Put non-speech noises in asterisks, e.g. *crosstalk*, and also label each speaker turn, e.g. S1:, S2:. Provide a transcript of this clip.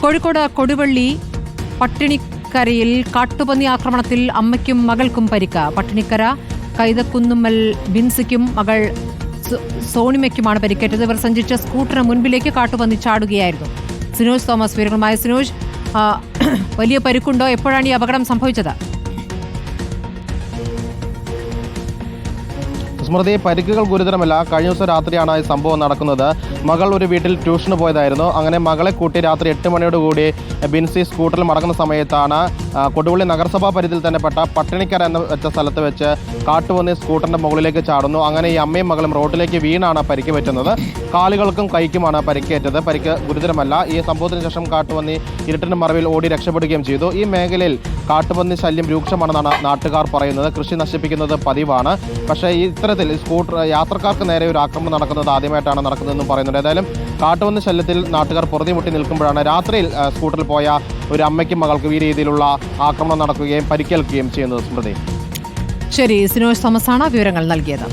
S1: കോഴിക്കോട് കൊടുവള്ളി പട്ടിണിക്കരയിൽ കാട്ടുപന്നി ആക്രമണത്തിൽ അമ്മയ്ക്കും മകൾക്കും പരിക്ക. പട്ടിണിക്കര കൈതക്കുന്നുമ്മൽ ബിൻസിക്കും മകൾ സോണിമയ്ക്കുമാണ് പരിക്കേറ്റത്. ഇവർ സഞ്ചരിച്ച സ്കൂട്ടറിന് മുൻപിലേക്ക് കാട്ടുപന്നി ചാടുകയായിരുന്നു. സിനോജ് തോമസ് വിവരങ്ങളുമായ. സിനോജ് *clears throat* വലിയ പരിക്കുണ്ടോ? എപ്പോഴാണ് ഈ അപകടം സംഭവിച്ചത്?
S2: സ്മൃതി പരിക്കുകൾ ഗുരുതരമല്ല. കഴിഞ്ഞ ദിവസം രാത്രിയാണ് ഈ സംഭവം നടക്കുന്നത്. മകൾ ഒരു വീട്ടിൽ ട്യൂഷന് പോയതായിരുന്നു. അങ്ങനെ മകളെ കൂട്ടി രാത്രി എട്ട് മണിയോടുകൂടി ബിൻസി സ്കൂട്ടറിൽ മടങ്ങുന്ന സമയത്താണ് കൊടുവള്ളി നഗരസഭാ പരിധിയിൽ തന്നെ പെട്ട പട്ടിണിക്കര എന്ന വെച്ച സ്ഥലത്ത് വെച്ച് കാട്ടുപന്നി സ്കൂട്ടറിന്റെ മുകളിലേക്ക് ചാടുന്നു. അങ്ങനെ ഈ അമ്മയും മകളും റോഡിലേക്ക് വീണാണ് പരിക്ക് പറ്റുന്നത്. കാലുകൾക്കും കൈക്കുമാണ് പരിക്കേറ്റത്. പരിക്ക് ഗുരുതരമല്ല. ഈ സംഭവത്തിന് ശേഷം കാട്ടുപന്നി ഇരുട്ടിന്റെ മറവിൽ ഓടി രക്ഷപ്പെടുകയും ചെയ്തു. ഈ മേഖലയിൽ കാട്ടുപന്നി ശല്യം രൂക്ഷമാണെന്നാണ് നാട്ടുകാർ പറയുന്നത്. കൃഷി നശിപ്പിക്കുന്നത് പതിവാണ്. പക്ഷേ ഈ ഇത്തരത്തിൽ സ്കൂട്ടർ യാത്രക്കാർക്ക് നേരെ ഒരു ആക്രമണം നടക്കുന്നത് ആദ്യമായിട്ടാണ് നടക്കുന്നതെന്നും പറയുന്നുണ്ട്. ഏതായാലും കാട്ടുവന്ന ശല്യത്തിൽ നാട്ടുകാർ പൊറുതിമുട്ടി നിൽക്കുമ്പോഴാണ് രാത്രിയിൽ സ്കൂട്ടറിൽ പോയ ഒരു അമ്മയ്ക്കും മകൾക്കും ഈ രീതിയിലുള്ള ആക്രമണം നടക്കുകയും പരിക്കേൽക്കുകയും ചെയ്യുന്നത് സ്മൃതി.
S1: ശരി സിനോജ് തോമസാണ് വിവരങ്ങൾ നൽകിയത്.